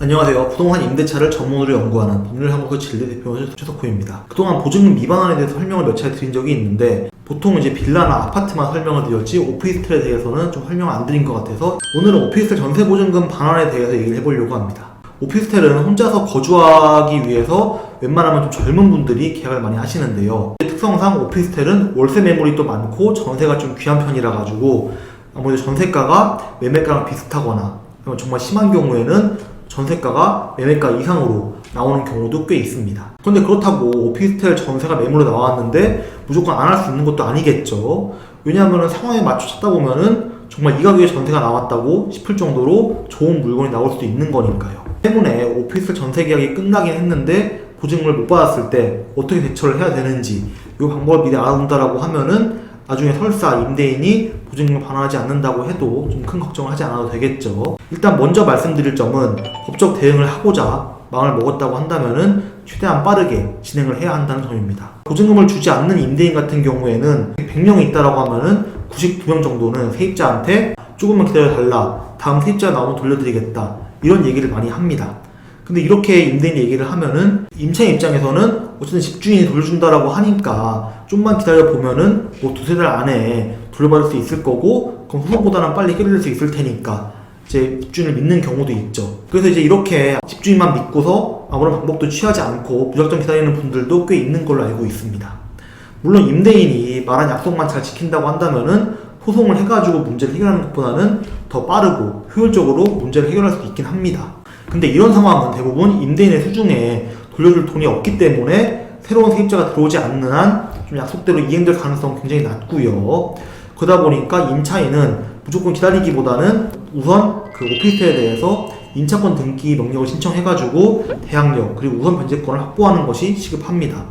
안녕하세요. 부동산 임대차를 전문으로 연구하는 법률한국의 진례 대표 최석호입니다. 그동안 보증금 미반환에 대해서 설명을 몇 차례 드린 적이 있는데 보통 이제 빌라나 아파트만 설명을 드렸지 오피스텔에 대해서는 좀 설명 안 드린 것 같아서 오늘은 오피스텔 전세 보증금 반환에 대해서 얘기를 해보려고 합니다. 오피스텔은 혼자서 거주하기 위해서 웬만하면 좀 젊은 분들이 계약을 많이 하시는데요. 특성상 오피스텔은 월세 매물이 또 많고 전세가 좀 귀한 편이라 가지고 아무래도 전세가가 매매가랑 비슷하거나 정말 심한 경우에는 전세가가 매매가 이상으로 나오는 경우도 꽤 있습니다. 그런데 그렇다고 오피스텔 전세가 매물로 나왔는데 무조건 안 할 수 있는 것도 아니겠죠. 왜냐하면 상황에 맞춰 찾다 보면은 정말 이 가격에 전세가 나왔다고 싶을 정도로 좋은 물건이 나올 수도 있는 거니까요. 때문에 오피스텔 전세 계약이 끝나긴 했는데 보증금을 못 받았을 때 어떻게 대처를 해야 되는지 이 방법을 미리 알아둔다라고 하면은 나중에 설사 임대인이 보증금을 반환하지 않는다고 해도 좀 큰 걱정을 하지 않아도 되겠죠. 일단 먼저 말씀드릴 점은 법적 대응을 하고자 마음을 먹었다고 한다면은 최대한 빠르게 진행을 해야 한다는 점입니다. 보증금을 주지 않는 임대인 같은 경우에는 100명이 있다라고 하면은 99명 정도는 세입자한테 조금만 기다려 달라. 다음 세입자 나오면 돌려드리겠다. 이런 얘기를 많이 합니다. 근데 이렇게 임대인 얘기를 하면은 임차인 입장에서는 어쨌든 집주인이 돌려준다라고 하니까 좀만 기다려 보면은 뭐 두세 달 안에 돌려받을 수 있을 거고 그럼 후보보다는 빨리 해결될 수 있을 테니까 이제 집주인을 믿는 경우도 있죠. 그래서 이제 이렇게 집주인만 믿고서 아무런 방법도 취하지 않고 무작정 기다리는 분들도 꽤 있는 걸로 알고 있습니다. 물론 임대인이 말한 약속만 잘 지킨다고 한다면은 소송을 해가지고 문제를 해결하는 것보다는 더 빠르고 효율적으로 문제를 해결할 수 있긴 합니다. 근데 이런 상황은 대부분 임대인의 수중에 돌려줄 돈이 없기 때문에 새로운 세입자가 들어오지 않는 한 좀 약속대로 이행될 가능성은 굉장히 낮고요. 그러다 보니까 임차인은 무조건 기다리기보다는 우선 그 오피스텔에 대해서 임차권 등기 명령을 신청해가지고 대항력 그리고 우선 변제권을 확보하는 것이 시급합니다.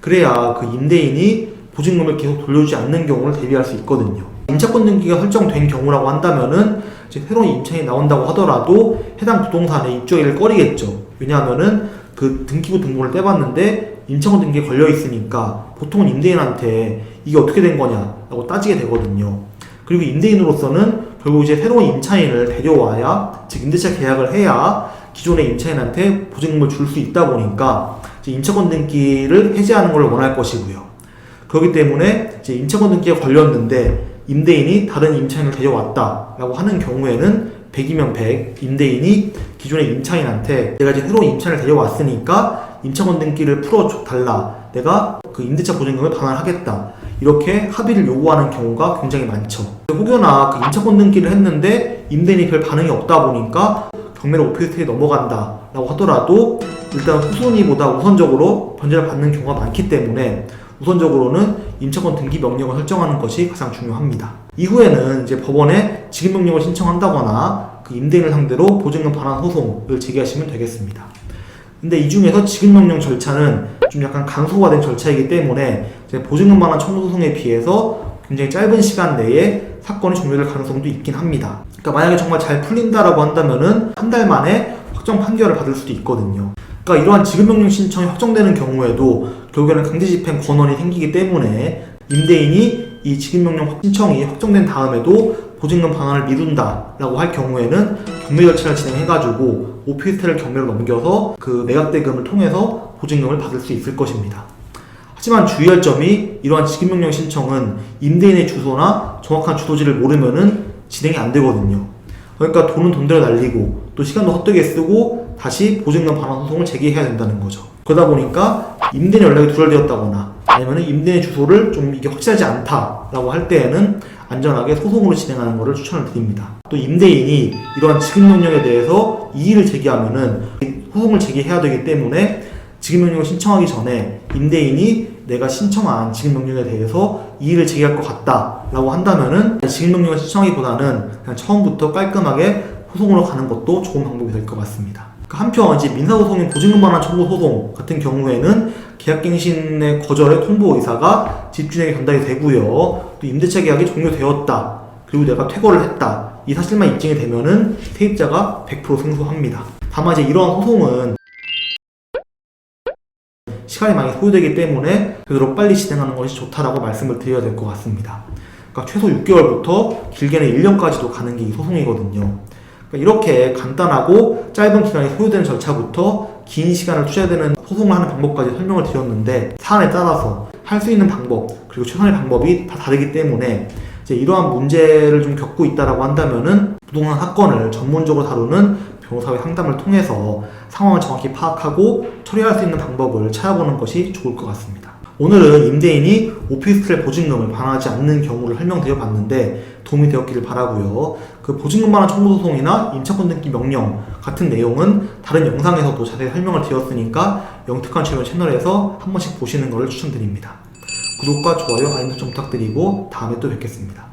그래야 그 임대인이 보증금을 계속 돌려주지 않는 경우를 대비할 수 있거든요. 임차권 등기가 설정된 경우라고 한다면은 이제 새로운 임차인이 나온다고 하더라도 해당 부동산에 입주하기를 꺼리겠죠. 왜냐하면은 그 등기부 등본을 떼봤는데 임차권 등기에 걸려 있으니까 보통은 임대인한테 이게 어떻게 된 거냐라고 따지게 되거든요. 그리고 임대인으로서는 결국 이제 새로운 임차인을 데려와야 즉 임대차 계약을 해야 기존의 임차인한테 보증금을 줄 수 있다 보니까 임차권 등기를 해제하는 걸 원할 것이고요. 그렇기 때문에 이제 임차권 등기가 걸렸는데 임대인이 다른 임차인을 데려왔다라고 하는 경우에는 100이면 100 임대인이 기존의 임차인한테 내가 이제 새로운 임차인을 데려왔으니까 임차권 등기를 풀어달라. 내가 그 임대차 보증금을 반환하겠다. 이렇게 합의를 요구하는 경우가 굉장히 많죠. 혹여나 그 임차권 등기를 했는데 임대인이 별 반응이 없다 보니까 경매로 오피스텔에 넘어간다 라고 하더라도 일단 후순위보다 우선적으로 변제를 받는 경우가 많기 때문에 우선적으로는 임차권 등기 명령을 설정하는 것이 가장 중요합니다. 이후에는 이제 법원에 지급 명령을 신청한다거나 그 임대인을 상대로 보증금 반환 소송을 제기하시면 되겠습니다. 근데 이 중에서 지급 명령 절차는 좀 약간 간소화된 절차이기 때문에 보증금 반환 청구 소송에 비해서 굉장히 짧은 시간 내에 사건이 종료될 가능성도 있긴 합니다. 그러니까 만약에 정말 잘 풀린다라고 한다면은 한 달 만에 확정 판결을 받을 수도 있거든요. 그러니까 이러한 지급명령 신청이 확정되는 경우에도 결국에는 강제집행 권한이 생기기 때문에 임대인이 이 지급명령 신청이 확정된 다음에도 보증금 반환을 미룬다라고 할 경우에는 경매 절차를 진행해가지고 오피스텔을 경매로 넘겨서 그 매각대금을 통해서 보증금을 받을 수 있을 것입니다. 하지만 주의할 점이 이러한 지급명령 신청은 임대인의 주소나 정확한 주소지를 모르면은 진행이 안 되거든요. 그러니까 돈은 돈대로 날리고 또 시간도 헛되게 쓰고 다시 보증금 반환 소송을 제기해야 된다는 거죠. 그러다 보니까 임대인 연락이 두절되었다거나 아니면 임대인의 주소를 좀 이게 확실하지 않다라고 할 때에는 안전하게 소송으로 진행하는 것을 추천을 드립니다. 또 임대인이 이러한 지급명령에 대해서 이의를 제기하면은 소송을 제기해야 되기 때문에 지급명령을 신청하기 전에 임대인이 내가 신청한 지급명령에 대해서 이의를 제기할 것 같다라고 한다면은 지급명령을 신청하기보다는 그냥 처음부터 깔끔하게 소송으로 가는 것도 좋은 방법이 될 것 같습니다. 그 한편 이제 민사소송인 보증금 반환 청구 소송 같은 경우에는 계약갱신의 거절의 통보 의사가 집주인에게 전달이 되고요. 또 임대차 계약이 종료되었다. 그리고 내가 퇴거를 했다. 이 사실만 입증이 되면은 세입자가 100% 승소합니다. 다만 이제 이러한 소송은 시간이 많이 소요되기 때문에 되도록 빨리 진행하는 것이 좋다라고 말씀을 드려야 될 것 같습니다. 그러니까 최소 6개월부터 길게는 1년까지도 가는 게 이 소송이거든요. 그러니까 이렇게 간단하고 짧은 기간이 소요되는 절차부터 긴 시간을 투자되는 소송을 하는 방법까지 설명을 드렸는데 사안에 따라서 할 수 있는 방법 그리고 최선의 방법이 다 다르기 때문에 이제 이러한 문제를 좀 겪고 있다라고 한다면은 부동산 사건을 전문적으로 다루는 변호사의 상담을 통해서 상황을 정확히 파악하고 처리할 수 있는 방법을 찾아보는 것이 좋을 것 같습니다. 오늘은 임대인이 오피스텔 보증금을 반환하지 않는 경우를 설명드려 봤는데 도움이 되었기를 바라고요. 그 보증금 반환 청구 소송이나 임차권 등기 명령 같은 내용은 다른 영상에서도 자세히 설명을 드렸으니까 영특한 최면 채널에서 한 번씩 보시는 것을 추천드립니다. 구독과 좋아요, 알림 설정 부탁드리고 다음에 또 뵙겠습니다.